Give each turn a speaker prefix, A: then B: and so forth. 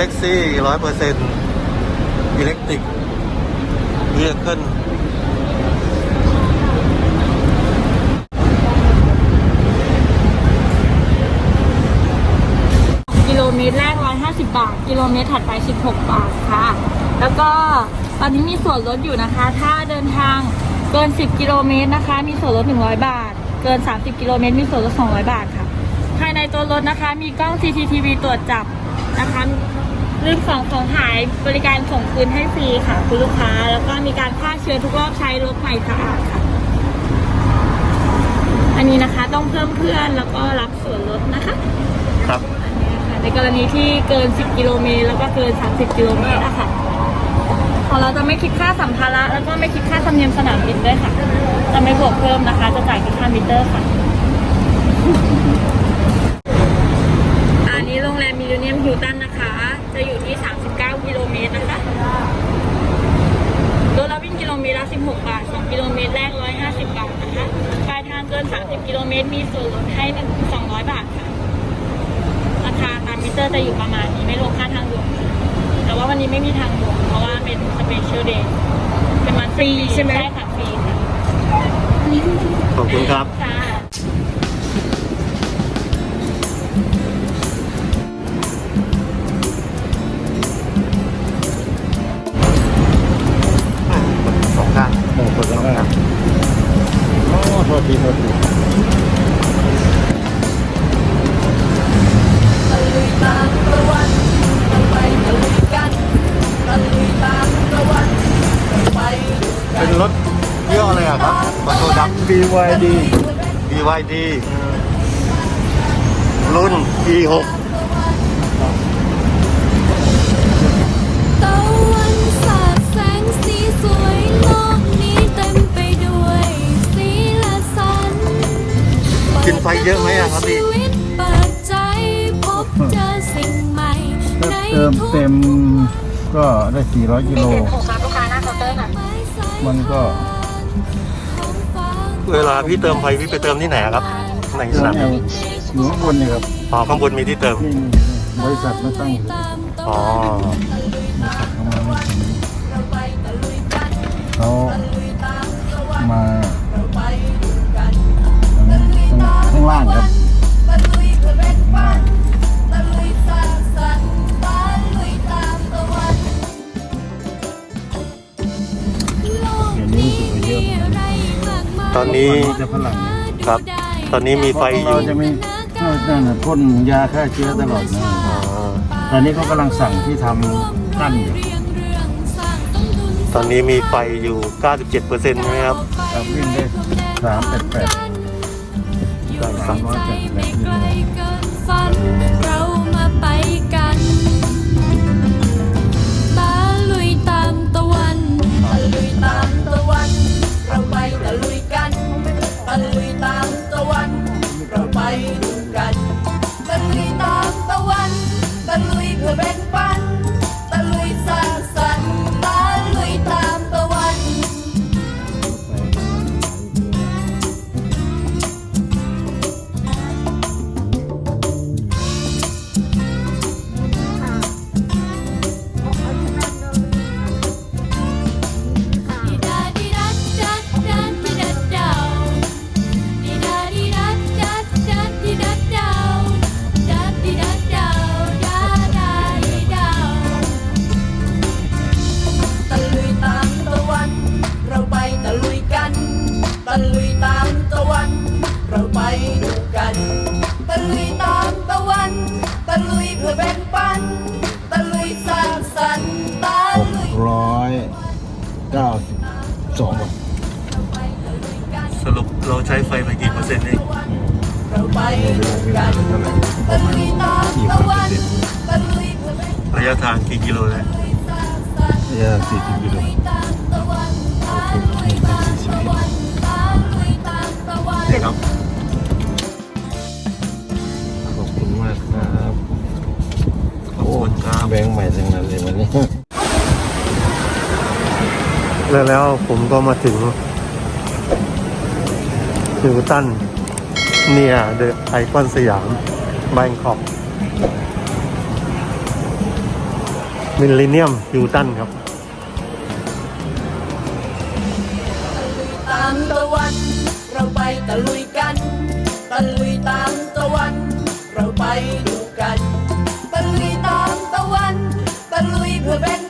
A: ท็กซี่ร้อยเปอร์เซ็นต์อิเล็กทริกเวียขึ้น
B: กิโลเมตรแรก 150 บาท กิโลเมตรถัดไป 16 บาทค่ะ แล้วก็ตอนนี้มีส่วนลดอยู่นะคะ ถ้าเดินทางเกิน 10 กิโลเมตรนะคะ มีส่วนลด 100 บาท เกิน 30 กิโลเมตร มีส่วนลด 200 บาทค่ะ ภายในตัวรถนะคะ มีกล้อง CCTV ตรวจจับนะคะ เรื่องของของหายบริการส่งคืนให้ฟรีค่ะ คุณลูกค้า แล้วก็มีการฆ่าเชื้อทุกรอบใช้รถใหม่สะอาดค่ะ อันนี้นะคะต้องเพิ่มเพื่อนแล้วก็รับส่วนลดนะคะ
A: ครับ
B: อันเนี้ยค่ะในกรณีที่เกิน 10 กิโลเมตรแล้วก็เกิน 30 กิโลเมตรอะค่ะของเราจะไม่คิดค่าสัมภาระแล้วก็ไม่คิดค่าธรรมเนียมสนามบินด้วยค่ะ จะไม่บวกเพิ่มนะคะ จะจ่ายแค่ค่ามิเตอร์ค่ะ อันนี้โรงแรมมิลเลนเนียมฮิลตันนะคะจะอยู่ที่ 39 กิโลเมตรนะคะรถเราวิ่งกิโลเมตรละ 16 บาท 2 กิโลเมตรแรก 150 บาทนะคะ ปลายทางเกิน 30 กิโลเมตร มีส่วนลดให้ 1 200 บาทค่ะ ราคาตามมิเตอร์จะอยู่ประมาณนี้ไม่รวมค่าทางด่วนค่ะแต่ว่าวันนี้ไม่มีทางด่วนเพราะว่าเป็นสเปเชียลเดย์เป็นวันฟรีใช่ไหมใช่ค่ะฟรีค่ะ
A: ขอบคุณครับ
C: เป็นนร
A: ถยี่ห้ออะไรอะครับขอโทษครับ
D: BYD
A: BYD รุ่น E6
C: ตะวันสาดแสงสีสวยโลกนี้เต็มไปด้วยสีและสัน
A: กินไฟเยอะไหมอะครับพี่
C: ชีวิตเปิดใจพบเจอสิ่งใหม่
D: ถ้า
C: ใน
D: เติม
C: ทุก
D: เต็มก็ได้ 400 กิโล
B: มีเซ็นถูกครับลูก
C: มั
D: นก็
C: ของฟ้า
A: เวลาพี่เติมไฟพี่ไปเติมที่ไหนอะครับในส
D: เติม
A: นาม
D: แอ
A: บิน
D: ลอยู่ข้างบนเนี่ยครับ
A: อ๋อข้างบนมีที่เติม
D: นี่บริษัทมาตั้งอยู่
C: ตามตะ
A: อ๋อ
C: ตอนนี้
A: ครับ ตอนนี้มีไฟอยู่
D: เราจะมีนั่นะพ่นยาฆ่าเชื้อตลอดนะตอนนี้เขากำลังสั่งที่ทำกั้นอยู่
C: ต
A: อนนี้มีไฟอยู่ 97
D: เป
C: อ
D: ร์
C: เซ็นต์ใช่ไหมครับค
D: รับวิ่ง
A: ได้388 388 เรา
C: ไป
D: ไม่รู้ไม่รู้เท่าไหร่ประมาณกี่เปอร์เซ็นต์
A: ระยะทางกี่กิโลแล้ว
D: ระยะสี่สิบกิโลโอเคนี่เป็นสี่สิบกิโล
A: นี่ครับ
D: ขอบคุณมากครับ
A: ขอบคุณครับ
D: แบงค์ใหม่ทั้งนั้นเลยวันนี้
A: แล้วแล้วผมก็มาถึงฮิวตัน เนี่ยเดอะไอคอนสยามแบงคอกมิลเลเนียมยูตันครับตามตะวัน เราไปตะลุยกัน ตะลุยตามตะวัน เราไปดูกัน ตะลุยตามตะวัน ตะลุยเพื่อแบ่ง